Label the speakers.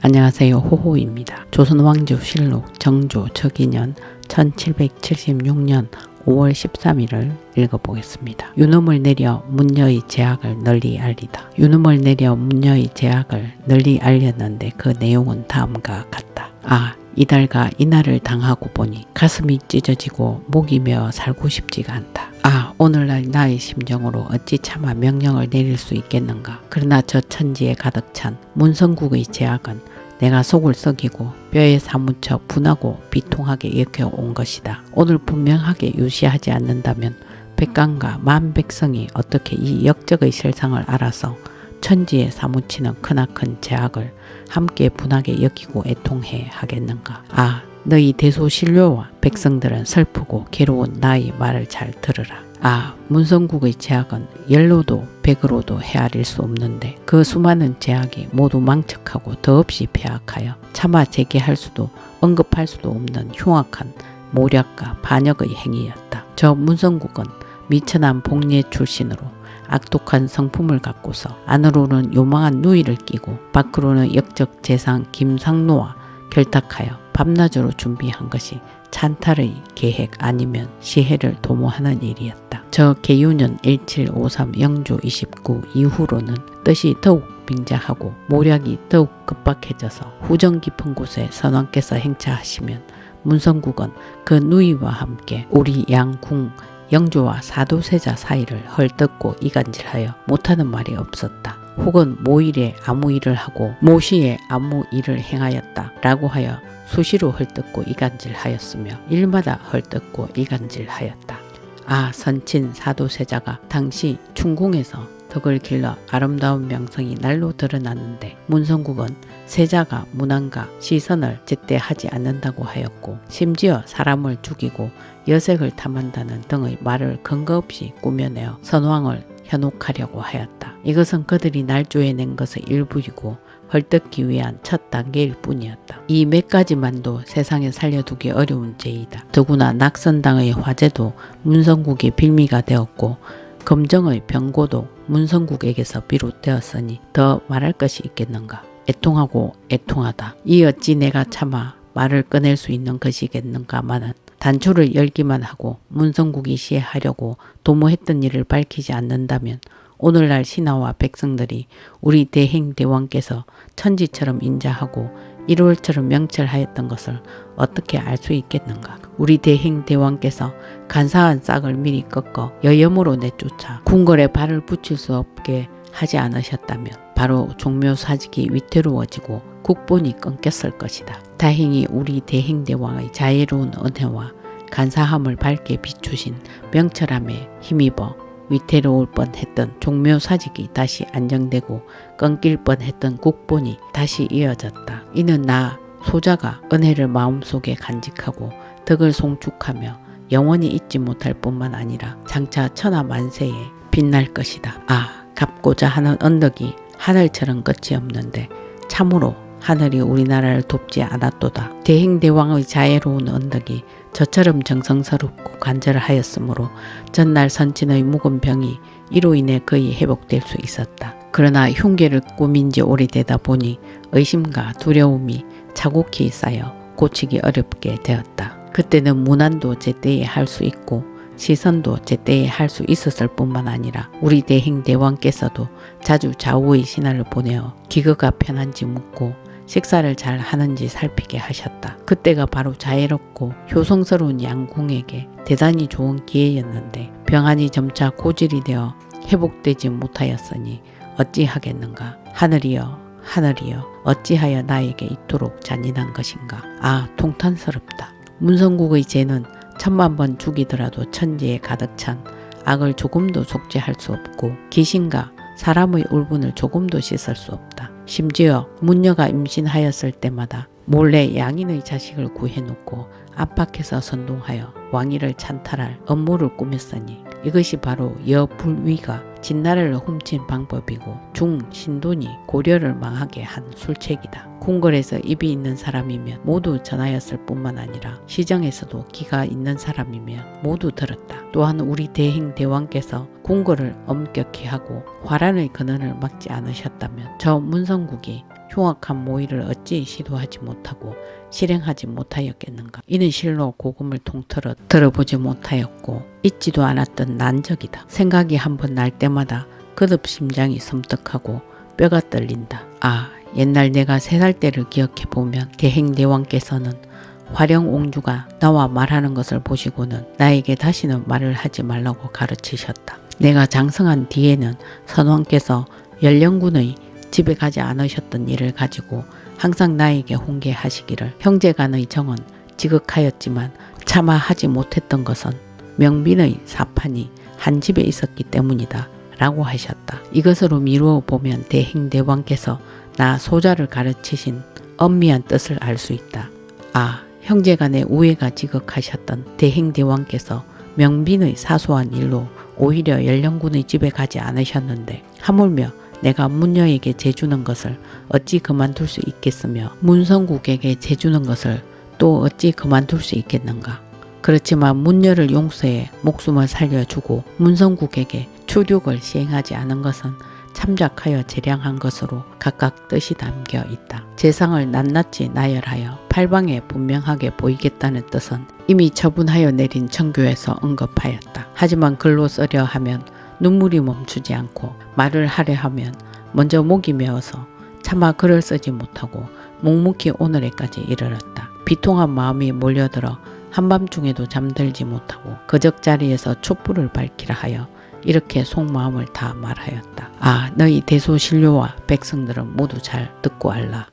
Speaker 1: 안녕하세요. 호호입니다. 조선 왕조 실록 정조 저기년 1776년 5월 13일을 읽어보겠습니다. 유놈을 내려 문녀의 제약을 널리 알리다. 유놈을 내려 문녀의 제약을 널리 알렸는데 그 내용은 다음과 같다. 아, 이달과 이날을 당하고 보니 가슴이 찢어지고 목이 메어 살고 싶지가 않다. 아, 오늘날 나의 심정으로 어찌 차마 명령을 내릴 수 있겠는가. 그러나 저 천지에 가득 찬 문성국의 제약은 내가 속을 썩이고 뼈에 사무쳐 분하고 비통하게 일으켜온 것이다. 오늘 분명하게 유시하지 않는다면 백강과 만 백성이 어떻게 이 역적의 실상을 알아서 천지에 사무치는 크나큰 제약을 함께 분하게 여기고 애통해 하겠는가. 아, 너희 대소신료와 백성들은 슬프고 괴로운 나의 말을 잘 들으라. 아, 문성국의 제약은 열로도 백으로도 헤아릴 수 없는데 그 수많은 제약이 모두 망측하고 더없이 폐악하여 차마 재개할 수도 언급할 수도 없는 흉악한 모략과 반역의 행위였다. 저 문성국은 미천한 복례 출신으로 악독한 성품을 갖고서 안으로는 요망한 누이를 끼고 밖으로는 역적 재상 김상노와 결탁하여 밤낮으로 준비한 것이 찬탈의 계획 아니면 시해를 도모하는 일이었다. 저 계유년 1753 영조 29 이후로는 뜻이 더욱 빙자하고 모략이 더욱 급박해져서 후정 깊은 곳에 선왕께서 행차하시면 문성국은 그 누이와 함께 우리 양궁 영조와 사도세자 사이를 헐뜯고 이간질하여 못하는 말이 없었다. 혹은 모일에 아무 일을 하고 모시에 아무 일을 행하였다 라고 하여 수시로 헐뜯고 이간질하였으며 일마다 헐뜯고 이간질하였다. 아 선친 사도세자가 당시 충궁에서 덕을 길러 아름다운 명성이 날로 드러났는데 문성국은 세자가 문안과 시선을 제때 하지 않는다고 하였고 심지어 사람을 죽이고 여색을 탐한다는 등의 말을 근거 없이 꾸며내어 선왕을 현혹하려고 하였다. 이것은 그들이 날조에 낸 것의 일부이고 헐뜯기 위한 첫 단계일 뿐이었다. 이 몇 가지만도 세상에 살려두기 어려운 죄이다. 더구나 낙선당의 화제도 문성국의 빌미가 되었고 검정의 병고도 문성국에게서 비롯되었으니 더 말할 것이 있겠는가. 애통하고 애통하다. 이 어찌 내가 차마 말을 꺼낼 수 있는 것이겠는가마는 단초를 열기만 하고 문성국이 시해하려고 도모했던 일을 밝히지 않는다면 오늘날 신하와 백성들이 우리 대행 대왕께서 천지처럼 인자하고 1월처럼 명철하였던 것을 어떻게 알 수 있겠는가? 우리 대행 대왕께서 간사한 싹을 미리 꺾어 여염으로 내쫓아 궁궐에 발을 붙일 수 없게 하지 않으셨다면 바로 종묘 사직이 위태로워지고 국본이 끊겼을 것이다. 다행히 우리 대행 대왕의 자애로운 은혜와 간사함을 밝게 비추신 명철함에 힘입어 위태로울 뻔했던 종묘 사직이 다시 안정되고 끊길 뻔했던 국본이 다시 이어졌다. 이는 나 소자가 은혜를 마음속에 간직하고 덕을 송축하며 영원히 잊지 못할 뿐만 아니라 장차 천하 만세에 빛날 것이다. 아, 갚고자 하는 언덕이 하늘처럼 끝이 없는데 참으로 하늘이 우리나라를 돕지 않았도다. 대행대왕의 자애로운 언덕이 저처럼 정성스럽고 간절하였으므로 전날 선친의 묵은 병이 이로 인해 거의 회복될 수 있었다. 그러나 흉계를 꾸민 지 오래되다 보니 의심과 두려움이 차곡히 쌓여 고치기 어렵게 되었다. 그때는 문안도 제때에 할 수 있고 시선도 제때에 할 수 있었을 뿐만 아니라 우리 대행 대왕께서도 자주 좌우의 신하를 보내어 기거가 편한지 묻고 식사를 잘 하는지 살피게 하셨다. 그때가 바로 자애롭고 효성스러운 양궁에게 대단히 좋은 기회였는데 병환이 점차 고질이 되어 회복되지 못하였으니 어찌하겠는가. 하늘이여 하늘이여 어찌하여 나에게 이토록 잔인한 것인가. 아 통탄스럽다. 문성국의 죄는 천만 번 죽이더라도 천지에 가득 찬 악을 조금도 속죄할 수 없고 귀신과 사람의 울분을 조금도 씻을 수 없다. 심지어 문녀가 임신하였을 때마다 몰래 양인의 자식을 구해놓고 압박해서 선동하여 왕위를 찬탈할 업무를 꾸몄으니 이것이 바로 여불위가 진나라를 훔친 방법이고 중 신돈이 고려를 망하게 한 술책이다. 궁궐에서 입이 있는 사람이면 모두 전하였을 뿐만 아니라 시정에서도 기가 있는 사람이면 모두 들었다. 또한 우리 대행 대왕께서 궁궐을 엄격히 하고 화란의 근원을 막지 않으셨다면 저 문성국이 흉악한 모의를 어찌 시도하지 못하고 실행하지 못하였겠는가. 이는 실로 고금을 통틀어 들어보지 못하였고 잊지도 않았던 난적이다. 생각이 한 번 날 때마다 그듭 심장이 섬뜩하고 뼈가 떨린다. 아, 옛날 내가 세 살 때를 기억해 보면 대행대왕께서는 화령 옹주가 나와 말하는 것을 보시고는 나에게 다시는 말을 하지 말라고 가르치셨다. 내가 장성한 뒤에는 선왕께서 연령군의 집에 가지 않으셨던 일을 가지고 항상 나에게 홍계하시기를 형제간의 정은 지극하였지만 차마 하지 못했던 것은 명빈의 사판이 한 집에 있었기 때문이다. 라고 하셨다. 이것으로 미루어 보면 대행대왕께서 나 소자를 가르치신 엄미한 뜻을 알 수 있다. 아, 형제간의 우애가 지극하셨던 대행대왕께서 명빈의 사소한 일로 오히려 연령군의 집에 가지 않으셨는데 하물며 내가 문녀에게 재주는 것을 어찌 그만둘 수 있겠으며 문성국에게 재주는 것을 또 어찌 그만둘 수 있겠는가. 그렇지만 문녀를 용서해 목숨을 살려주고 문성국에게 추륙을 시행하지 않은 것은 참작하여 재량한 것으로 각각 뜻이 담겨 있다. 재상을 낱낱이 나열하여 팔방에 분명하게 보이겠다는 뜻은 이미 처분하여 내린 청교에서 언급하였다. 하지만 글로 쓰려 하면 눈물이 멈추지 않고 말을 하려 하면 먼저 목이 메어서 차마 글을 쓰지 못하고 묵묵히 오늘에까지 이르렀다. 비통한 마음이 몰려들어 한밤중에도 잠들지 못하고 그적 자리에서 촛불을 밝히라 하여 이렇게 속마음을 다 말하였다. 아, 너희 대소신료와 백성들은 모두 잘 듣고 알라.